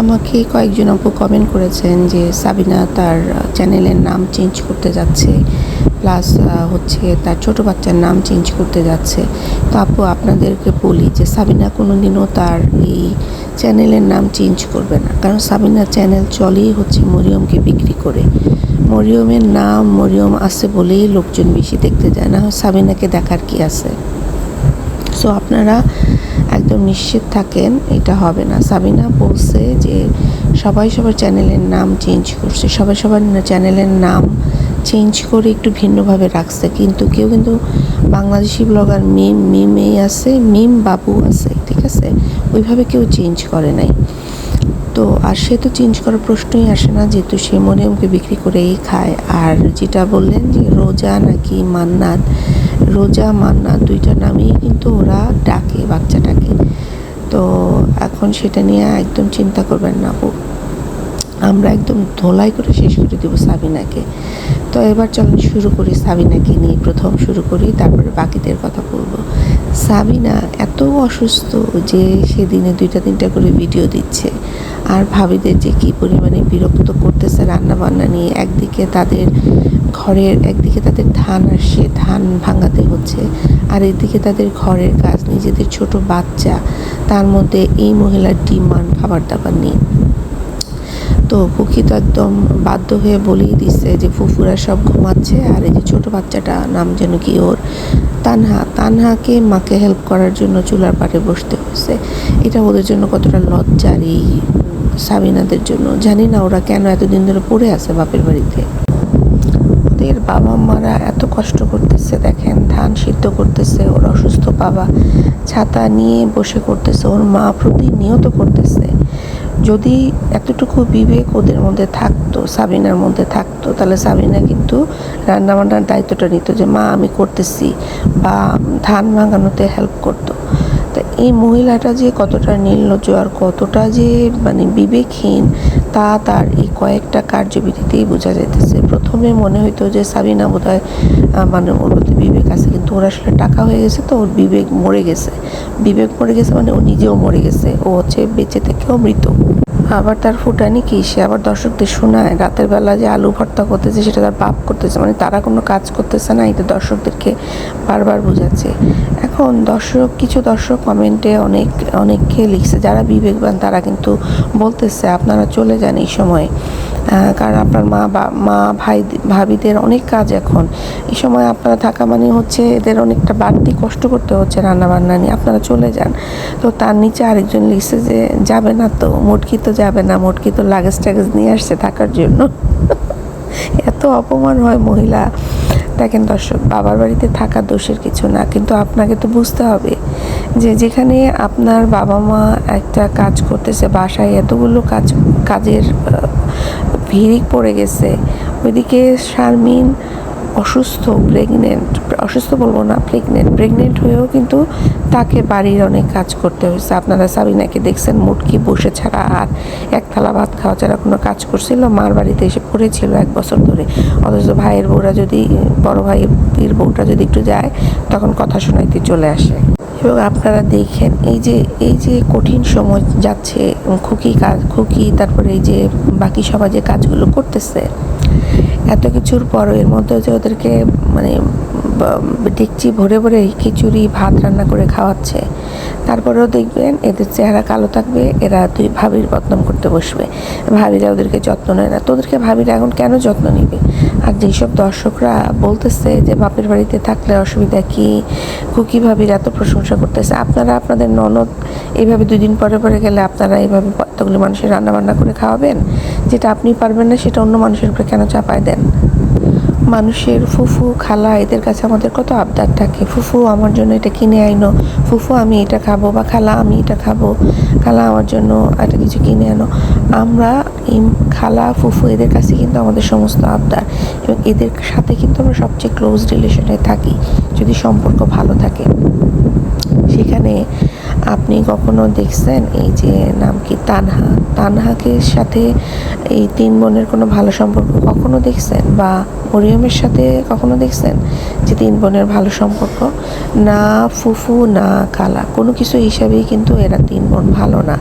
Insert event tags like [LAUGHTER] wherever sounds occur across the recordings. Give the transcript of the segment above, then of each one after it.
আমাকে কয়েকজন আপু কমেন্ট করেছেন যে সাবিনা তার চ্যানেলের নাম চেঞ্জ করতে যাচ্ছে প্লাস হচ্ছে তার ছোট বাচ্চার নাম চেঞ্জ করতে যাচ্ছে। তো আপু, আপনাদেরকে বলি যে সাবিনা কোনো দিনও তার এই চ্যানেলের নাম চেঞ্জ করবে না। কারণ সাবিনার চ্যানেল চলেই হচ্ছে মরিয়মকে বিক্রি করে। মরিয়মের নাম মরিয়ম আছে বলেই লোকজন বেশি দেখতে যায়। না সাবিনাকে দেখার কি আছে? সো আপনারা একদম নিশ্চিত থাকেন, এটা হবে না। সাবিনা বলছে যে সবাই সবার চ্যানেলের নাম চেঞ্জ করছে, সবাই সবার চ্যানেলের নাম চেঞ্জ করে একটু ভিন্নভাবে রাখছে। কিন্তু কেউ কিন্তু বাংলাদেশি ব্লগার মিম, মিমেই আছে, মিম বাবু আছে, ঠিক আছে? ওইভাবে কেউ চেঞ্জ করে নাই। তো আর সে তো চেঞ্জ করার প্রশ্নই আসে না, যেহেতু সে মরিয়মকে বিক্রি করেই খায়। আর যেটা বললেন যে রোজা নাকি মান্নাত রোজা, মান্না দুইটা নামেই কিন্তু ওরা ডাকে বাচ্চাটাকে তো এখন সেটা নিয়ে একদম চিন্তা করবেন না আপু। আমরা একদম ধোলাই করে শেষ করে দেবো সাবিনাকে। তো এবার চলুন শুরু করি সাবিনাকে নিয়ে। প্রথম শুরু করি, তারপরে বাকিদের কথা বলব। সাবিনা এত অসুস্থ যে সেদিনে দুইটা, তিনটা করে ভিডিও দিচ্ছে। আর ভাবিদের যে কী পরিমাণে বিরক্ত করতেছে রান্না বান্না নিয়ে, একদিকে তাদের ঘরের একদিকে তাদের ধান আসছে ধান ভাঙাতে হচ্ছে। আর এদিকে তাদের ঘরের কাজ, নিজেদের ছোট বাচ্চা, তার মধ্যে এই মহিলার ডিমান্ড খাবার দাবার নেই। তো খুকি তো একদম বাধ্য হয়ে বলেই দিচ্ছে যে ফুফুরা সব ঘুমাচ্ছে আর এই যে ছোট বাচ্চাটা, নাম যেন কি ওর? তানহা, তানহাকে মাকে হেল্প করার জন্য চুলার পাড়ে বসতে হয়েছে। এটা ওদের জন্য কতটা লজ্জার এই সাবিনাদের জন্য। জানি না ওরা কেন এতদিন ধরে পড়ে আছে বাপের বাড়িতে। ওদের বাবা মারা এত কষ্ট করতেছে, দেখেন, ধান সিদ্ধ করতেছে, ওর অসুস্থ বাবা ছাতা নিয়ে বসে করতেছে, ওর মা প্রতিনিয়ত করতেছে। যদি এতটুকু বিবেক ওদের মধ্যে থাকতো, সাবিনার মধ্যে থাকতো, তাহলে সাবিনা কিন্তু রান্নাবান্নার দায়িত্বটা নিত যে, মা, আমি করতেছি। বা ধান ভাঙানোতে হেল্প করতো। তা এই মহিলাটা যে কতটা নির্লজ্জ আর কতটা যে মানে বিবেকহীন, তা তার এই কয়েকটা কার্যবিধিতেই বোঝা যাইতেছে। প্রথমে মনে হইতো যে সাবিনা বোধ হয় মানে ওর প্রতি বিবেক আছে, কিন্তু ওর আসলে টাকা হয়ে গেছে তো ওর বিবেক মরে গেছে। বিবেক মরে গেছে মানে ও নিজেও মরে গেছে। ও হচ্ছে বেঁচে থেকেও মৃত। আবার তার ফুটানি কি? সে আবার দর্শকদের শোনায়, রাতের বেলা যে আলু ভর্তা করতেছে সেটা তার বাপ করতেছে মানে তারা কোনো কাজ করতেছে না, এটা দর্শকদেরকে বারবার বোঝাচ্ছে। এখন দর্শক, কিছু দর্শক কমেন্টে অনেক, অনেককে লিখছে, যারা বিবেকবান তারা কিন্তু বলতেছে, আপনারা চলে যান এই সময়। কারণ আপনার মা বা, মা ভাই, ভাবিদের অনেক কাজ এখন। এই সময় আপনারা থাকা মানে হচ্ছে এদের অনেকটা বাড়তি কষ্ট করতে হচ্ছে রান্না বান্না নিয়ে। আপনারা চলে যান। তো তার নিচে আরেকজন লিখছে যে, যাবে না তো মোটকি তো যাবে না মোটকি তো লাগেজ টাগেজ নিয়ে আসছে থাকার জন্য। [LAUGHS] এত অপমান হয় মহিলা। দেখেন দর্শক, বাবার বাড়িতে থাকা দোষের কিছু না, কিন্তু আপনাকে তো বুঝতে হবে যে, যেখানে আপনার বাবা মা একটা কাজ করতেছে, বাসায় এতগুলো কাজ, কাজের ভিড়ি পড়ে গেছে। ওইদিকে শারমিন অসুস্থ প্রেগনেন্ট অসুস্থ বলব না প্রেগনেন্ট প্রেগনেন্ট হয়েও কিন্তু তাকে বাড়ির অনেক কাজ করতে হয়েছে। আপনারা সাবিনাকে দেখছেন, মুটকি বসে ছাড়া আর এক থালা ভাত খাওয়া ছাড়া কোনো কাজ করছিল। মার বাড়িতে এসে পড়েছিল এক বছর ধরে। অথচ ভাইয়ের বউরা যদি, বড় ভাইয়ের বউটা যদি একটু যায়, তখন কথা শোনাইতে চলে আসে। এবং আপনারা দেখেন, এই যে এই যে কঠিন সময় যাচ্ছে, খুকি কাজ, খুকি, তারপরে এই যে বাকি সমাজে কাজগুলো করতেছে, এত কিছুর পরও এর মধ্যে যে ওদেরকে মানে ডেকচি ভরে ভরে খিচুড়ি, ভাত রান্না করে খাওয়াচ্ছে। তারপরেও দেখবেন এদের চেহারা কালো থাকবে, এরা দুই ভাবির বদনাম করতে বসবে। ভাবিরা ওদেরকে যত্ন নেয় না। তোদেরকে ভাবিরা এখন কেন যত্ন নিবে? আর যেসব দর্শকরা বলতেছে যে, বাপের বাড়িতে থাকলে অসুবিধা কি? কুকি ভাবির এত প্রশংসা করতেছে। আপনারা আপনাদের ননদ এইভাবে দুই দিন পরে পরে গেলে আপনারা এইভাবে কতগুলি মানুষের রান্না বান্না করে খাওয়াবেন? যেটা আপনি পারবেন না, সেটা অন্য মানুষের উপরে কেন চাপায় দেন? মানুষের ফুফু, খালা, এদের কাছে আমাদের কত আবদার থাকে। ফুফু, আমার জন্য এটা কিনে আইনো। ফুফু, আমি এটা খাব বা খালা, আমি এটা খাব। খালা, আমার জন্য একটা কিছু কিনে আনো। আমরা, এই খালা, ফুফু, এদের কাছে কিন্তু আমাদের সমস্ত আবদার। এবং এদের সাথে কিন্তু আমরা সবচেয়ে ক্লোজ রিলেশনে থাকি, যদি সম্পর্ক ভালো থাকে। সেখানে আপনি কখনো দেখছেন এই যে নাম কি তানহা? তানহাকে সাথে এই তিন বোনের কোনো ভালো সম্পর্ক কখনো দেখছেন? বা মরিয়মের সাথে কখনো দেখছেন? যে তিন বোনের ভালো সম্পর্ক? না, ফুফু, না কালা কোনো কিছু হিসাবেই কিন্তু এরা তিন বোন ভালো না।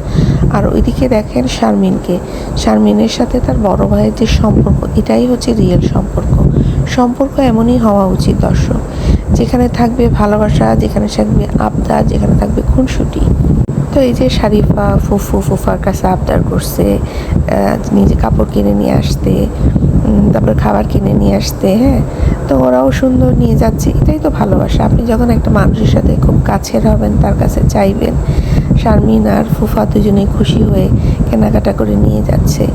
আর ওইদিকে দেখেন শারমিনকে। শারমিনের সাথে তার বড় ভাইয়ের যে সম্পর্ক, এটাই হচ্ছে রিয়েল সম্পর্ক। সম্পর্ক এমনই হওয়া উচিত, দর্শক। যেখানে থাকবে ভালোবাসা, যেখানে থাকবে আবদার, যেখানে থাকবে খুনসুটি। তো এই যে শারিফা, ফুফু, ফুফার কাছে আবদার করছে নিজে কাপড় কিনে নিয়ে আসতে তারপরে খাবার কিনে নিয়ে আসতে হ্যাঁ? তো ওরাও সুন্দর নিয়ে যাচ্ছে। এটাই তো ভালোবাসা। আপনি যখন একটা মানুষের সাথে খুব কাছের হবেন, তার কাছে চাইবেন, শারমিন আর ফুফা দুজনেই খুশি হয়ে কেনাকাটা করে নিয়ে যাচ্ছে।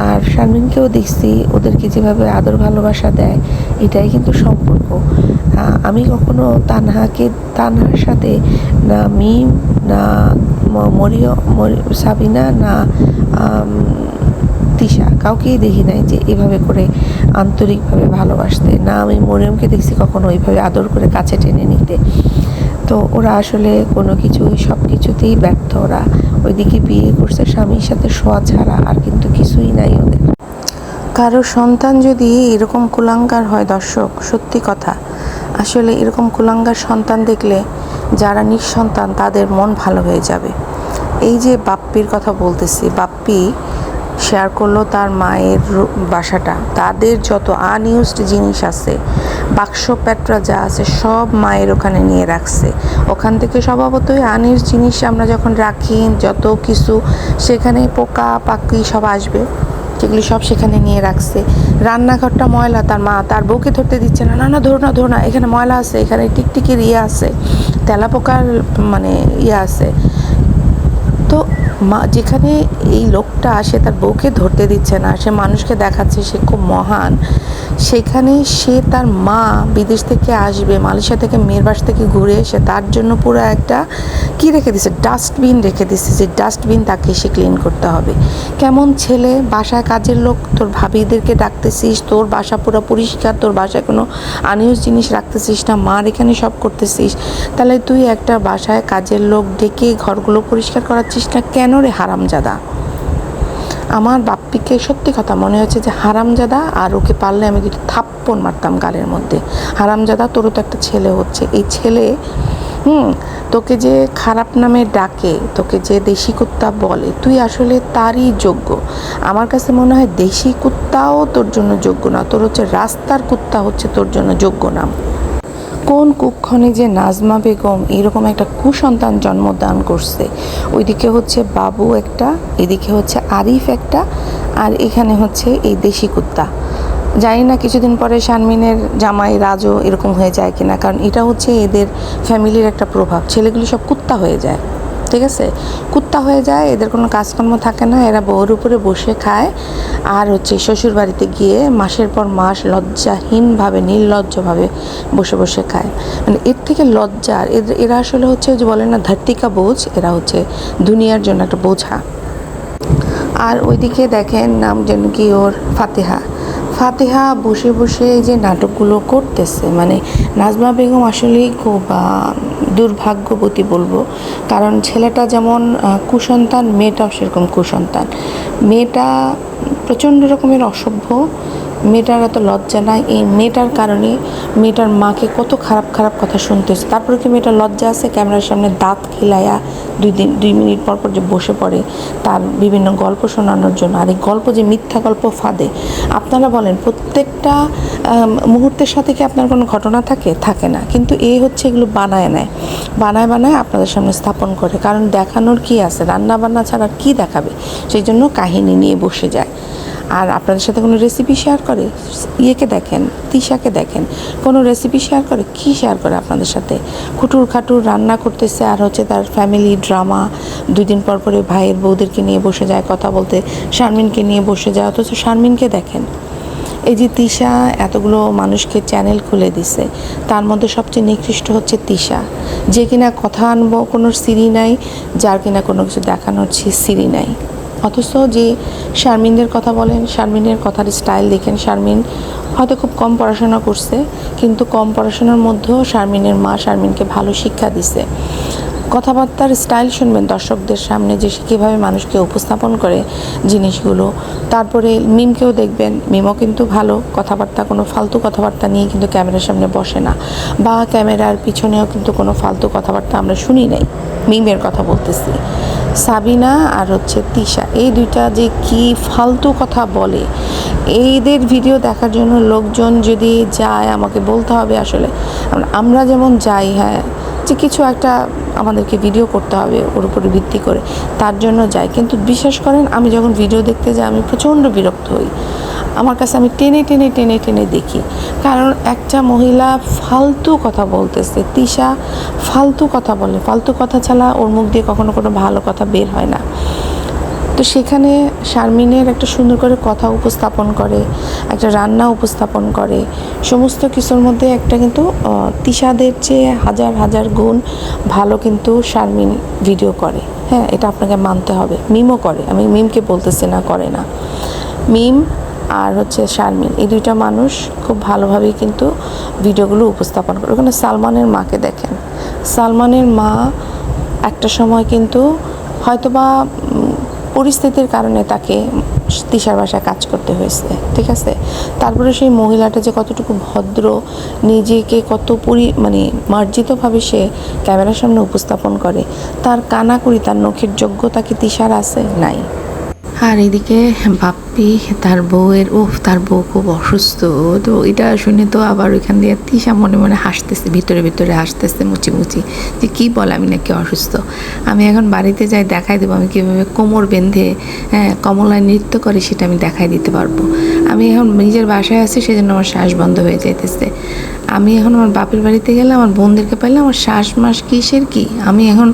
আর শারমিনকেও দেখছি, ওদেরকে যেভাবে আদর ভালোবাসা দেয়, এটাই কিন্তু সম্পর্ক। আমি কখনো তানহাকে, তানহার সাথে না মিম, না মরিয় মরি- সাবিনা, না তিশা, কাউকেই দেখি নাই যে এভাবে করে আন্তরিকভাবে ভালোবাসতে। না, আমি মরিয়মকে দেখছি কখনো ওইভাবে আদর করে কাছে টেনে নিতে। তো ওরা আসলে কোনো কিছুই, সব কিছুতেই ব্যর্থ ওরা। ওইদিকে বিয়ে করছে স্বামীর সাথে শোয়া ছাড়া, আর কিন্তু কিছুই নাই ওদের। কারও সন্তান যদি এরকম কুলাঙ্গার হয়, দর্শক, সত্যি কথা। আসলে এরকম কুলাঙ্গার সন্তান দেখলে যারা নিঃসন্তান, তাদের মন ভালো হয়ে যাবে। এই যে বাপ্পির কথা বলতেছি, বাপ্পি শেয়ার করল তার মায়ের বাসাটা। তাদের যত আনইউজড জিনিস আছে, বাক্স, প্যাটরা যা আছে, সব মায়ের ওখানে নিয়ে রাখছে। ওখান থেকে স্বভাবতই আনির জিনিস আমরা যখন রাখি, যত কিছু সেখানে পোকা, পাখি সব আসবে। যেগুলি সব সেখানে নিয়ে রাখছে। রান্নাঘরটা ময়লা, তার মা তার বউকে ধরতে দিচ্ছে না না না, ধরো না ধরো না, এখানে ময়লা আছে, এখানে টিকটিকির ইয়ে আছে, তেলাপোকার মানে ইয়ে আছে। তো মা যেখানে এই লোকটা সে তার বউকে ধরতে দিচ্ছে না, সে মানুষকে দেখাচ্ছে, সে খুব মহান। সেখানে সে তার মা বিদেশ থেকে আসবে, মালয়েশিয়া থেকে, মেয়ের বাস থেকে ঘুরে এসে তার জন্য পুরো একটা কি রেখে দিছে? ডাস্টবিন রেখে দিছে, যে ডাস্টবিন তাকে সে ক্লিন করতে হবে। কেমন ছেলে, বাসায় কাজের লোক, তোর ভাবিদেরকে ডাকতেছিস, তোর বাসা পুরো পরিষ্কার তোর বাসায় কোনো আনিউজ জিনিস রাখতেছিস না, মার এখানে সব করতেছিস। তাহলে তুই একটা বাসায় কাজের লোক ডেকে ঘরগুলো পরিষ্কার করাচ্ছিস না কেন? রে হারামজাদা? আমার বাপ্পিকে সত্যি কথা মনে হচ্ছে যে হারামজাদা আর ওকে পারলে আমি দুটো থাপ্পন মারতাম গালের মধ্যে। হারামজাদা, তোরও তো একটা ছেলে হচ্ছে। এই ছেলে, হুম, তোকে যে খারাপ নামে ডাকে, তোকে যে দেশি কুত্তা বলে, তুই আসলে তারই যোগ্য। আমার কাছে মনে হয় দেশি কুত্তাও তোর জন্য যোগ্য না। তোর হচ্ছে রাস্তার কুত্তা হচ্ছে তোর জন্য যোগ্য নাম কোন কুক্ষণে যে নাজমা বেগম এরকম একটা কুসন্তান জন্মদান করছে? ওইদিকে হচ্ছে বাবু একটা, এদিকে হচ্ছে আরিফ একটা, আর এখানে হচ্ছে এই দেশি কুত্তা। জানি না কিছুদিন পরে শানমিনের জামাই রাজও এরকম হয়ে যায় কিনা, কারণ এটা হচ্ছে এদের ফ্যামিলির একটা প্রভাব। ছেলেগুলি সব কুত্তা হয়ে যায়। ঠিক আছে? কুত্তা হয়ে যায়, এদের কোনো কাজকর্ম থাকে না, এরা বউর উপরে বসে খায়। আর হচ্ছে শ্বশুর বাড়িতে গিয়ে মাসের পর মাস লজ্জাহীনভাবে, নির্লজ্জভাবে বসে বসে খায়। মানে এর থেকে লজ্জার এদের, এরা আসলে হচ্ছে যে বলে না ধর্তিকা বোঝ, এরা হচ্ছে দুনিয়ার জন্য একটা বোঝা। আর ওইদিকে দেখেন নাম যেন কি ওর, ফাতেহা। ফাতেহা বসে বসে যে নাটকগুলো করতেছে মানে নাজমা বেগম আসলেই খুব দুর্ভাগ্যবতী বলব। কারণ ছেলেটা যেমন কুসন্তান, মেয়েটাও সেরকম কুসন্তান। মেয়েটা প্রচণ্ড রকমের অসভ্য মেয়েটার এত লজ্জা নাই। এই মেয়েটার কারণে মেয়েটার মাকে কত খারাপ খারাপ কথা শুনতেছে তারপরে কি মেয়েটার লজ্জা আছে? ক্যামেরার সামনে দাঁত খিলাইয়া দুই দিন, দুই মিনিট পর পর যে বসে পড়ে, তার বিভিন্ন গল্প শোনানোর জন্য। আর এই গল্প যে মিথ্যা গল্প, ফাঁদে। আপনারা বলেন, প্রত্যেকটা মুহূর্তের সাথে কি আপনার কোনো ঘটনা থাকে? থাকে না। কিন্তু এ হচ্ছে এগুলো বানায় নেয়। বানায় বানায় আপনাদের সামনে স্থাপন করে। কারণ দেখানোর কি আছে? রান্না বান্না ছাড়া কি দেখাবে? সেই জন্য কাহিনী নিয়ে বসে যায়। আর আপনাদের সাথে কোনো রেসিপি শেয়ার করে, ইয়েকে দেখেন, তিশাকে দেখেন, কোনো রেসিপি শেয়ার করে, কি শেয়ার করে আপনাদের সাথে? খুটুর খাটুর রান্না করতেছে আর হচ্ছে তার ফ্যামিলি ড্রামা দুই দিন পর পরে ভাইয়ের বউদেরকে নিয়ে বসে যায় কথা বলতে, শারমিনকে নিয়ে বসে যায়, অথচ শারমিনকে দেখেন। এই যে তিশা এতগুলো মানুষকে চ্যানেল খুলে দিছে, তার মধ্যে সবচেয়ে নিকৃষ্ট হচ্ছে তিশা, যে কিনা কথা আনব কোনো সিরি নাই, যার কিনা কোনো কিছু দেখানোর সিরি নাই। অথচ যে শারমিনদের কথা বলেন, শারমিনের কথার স্টাইল দেখেন। শারমিন হয়তো খুব কম পড়াশোনা করছে, কিন্তু কম পড়াশোনার মধ্যেও শারমিনের মা শারমিনকে ভালো শিক্ষা দিছে। কথাবার্তার স্টাইল শুনবেন দর্শকদের সামনে, যে সে কীভাবে মানুষকে উপস্থাপন করে জিনিসগুলো। তারপরে মিমকেও দেখবেন, মিমও কিন্তু ভালো কথাবার্তা, কোনো ফালতু কথাবার্তা নিয়ে কিন্তু ক্যামেরার সামনে বসে না। বা ক্যামেরার পিছনেও কিন্তু কোনো ফালতু কথাবার্তা আমরা শুনি নাই, মিমের কথা বলতেছি। সাবিনা আর হচ্ছে তিশা। এই দুইটা যে কি ফালতু কথা বলে, এইদের ভিডিও দেখার জন্য লোকজন যদি যায় আমাকে বলতে হবে আসলে। আমরা- যেমন যাই হ্যাঁ যে কিছু একটা আমাদেরকে ভিডিও করতে হবে, ওর উপরে ভিত্তি করে। তার জন্য যাই। কিন্তু বিশ্বাস করেন, আমি যখন ভিডিও দেখতে যাই, আমি প্রচণ্ড বিরক্ত হই। আমার কাছে আমি টেনে টেনে টেনে টেনে দেখি। কারণ একটা মহিলা ফালতু কথা বলতেছে, তিশা ফালতু কথা বলে। ফালতু কথা ছাড়া ওর মুখ দিয়ে কখনো কোনো ভালো কথা বের হয় না। তো সেখানে শারমিনের একটা সুন্দর করে কথা উপস্থাপন করে, একটা রান্না উপস্থাপন করে। সমস্ত কিছুর মধ্যে একটা কিন্তু তিশাদের চেয়ে হাজার হাজার গুণ ভালো কিন্তু শারমিন ভিডিও করে। হ্যাঁ এটা আপনাকে মানতে হবে। মিমও করে। আমি মিমকে বলতেছি না, করে না। মিম আর হচ্ছে শারমিন, এই দুইটা মানুষ খুব ভালোভাবেই কিন্তু ভিডিওগুলো উপস্থাপন করে। ওখানে সালমানের মাকে দেখেন। সালমানের মা একটা সময় কিন্তু হয়তোবা পরিস্থিতির কারণে তাকে তিসার বাসায় কাজ করতে হয়েছে, ঠিক আছে? তারপরে সেই মহিলাটা যে কতটুকু ভদ্র, নিজেকে কত পরি মানে মার্জিতভাবে সে ক্যামেরার সামনে উপস্থাপন করে, তার কানাকুড়ি, তার নখের যোগ্যতা কি তিসার আছে? নাই। আর এদিকে বাপ্পি, তার বউয়ের ও তার বউ খুব অসুস্থ। তো এটা শুনে তো আবার ওইখান দিয়ে তিশা মনে মনে হাসতেছে, ভিতরে ভিতরে হাসতেছে মুচি মুচি যে কী বল, আমি নাকি অসুস্থ। আমি এখন বাড়িতে যাই, দেখাই দেবো আমি কীভাবে কোমর বেঁধে হ্যাঁ কমলায় নৃত্য করে সেটা আমি দেখাই দিতে পারব। আমি এখন নিজের বাসায় আছি, সেজন্য আমার শ্বাস বন্ধ হয়ে যাইতেছে। আমি এখন আমার বাপের বাড়িতে গেলে আমার বোনদেরকে পাইলে আমার শ্বাস মাস কিসের কি? আমি এখন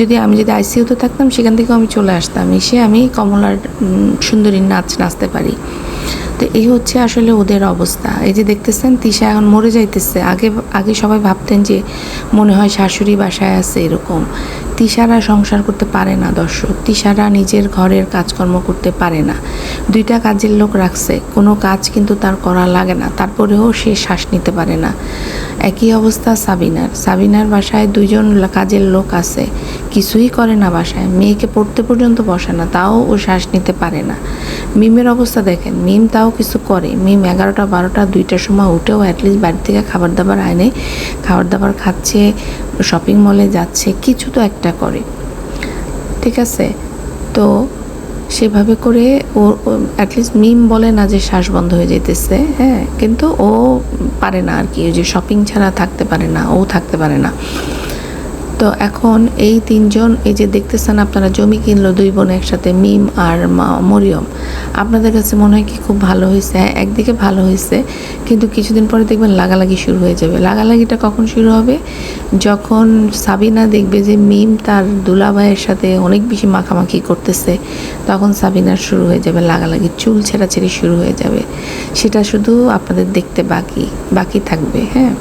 যদি, আমি যদি আইসিউতে থাকতাম, সেখান থেকেও আমি চলে আসতাম। এসে আমি কমলার সুন্দরী নাচ নাচতে পারি। তো এই হচ্ছে আসলে ওদের অবস্থা। এই যে দেখতেছেন, তিশা এখন মরে যাইতেছে। আগে আগে সবাই ভাবতেন যে মনে হয় শাশুড়ি বাসায় আছে এরকম। তিশারা সংসার করতে পারে না দর্শক। তিশারা নিজের ঘরের কাজকর্ম করতে পারে না। দুইটা কাজের লোক রাখছে। কোনো কাজ কিন্তু তার করা লাগে না। তারপরেও সে শ্বাস নিতে পারে না। একই অবস্থা সাবিনার। সাবিনার বাসায় দুইজন কাজের লোক আছে। কিছুই করে না বাসায়। মেয়েকে পড়তে পর্যন্ত বসে না। তাও ও শ্বাস নিতে পারে না। মিমের অবস্থা দেখেন। মিম তাও কিছু করে। মিম এগারোটা, বারোটা দুইটার সময় উঠেও অ্যাটলিস্ট বাড়ি থেকে খাবার দাবার আনে, খাবার দাবার খাচ্ছে শপিং মলে যাচ্ছে, কিছু তো একটা করে। ঠিক আছে? তো সেভাবে করে ও অ্যাটলিস্ট মিম বলে না যে শ্বাস বন্ধ হয়ে যেতেছে হ্যাঁ? কিন্তু ও পারে না আর কি, ওই যে শপিং ছাড়া থাকতে পারে না, ও থাকতে পারে না। তো এখন এই তিনজন, এই যে দেখতেছেন আপনারা জমি কিনলো দুই বোন একসাথে, মিম আর মরিয়ম। আপনাদের কাছে মনে হয় কি খুব ভালো হয়েছে হ্যাঁ একদিকে ভালো হয়েছে কিন্তু কিছুদিন পরে দেখবেন লাগালাগি শুরু হয়ে যাবে। লাগালাগিটা কখন শুরু হবে? যখন সাবিনা দেখবে যে মিম তার দুলাভাইয়ের সাথে অনেক বেশি মাখামাখি করতেছে, তখন সাবিনার শুরু হয়ে যাবে লাগালাগি, চুল ছেঁড়াছেড়ি শুরু হয়ে যাবে। সেটা শুধু আপনাদের দেখতে বাকি বাকি থাকবে হ্যাঁ?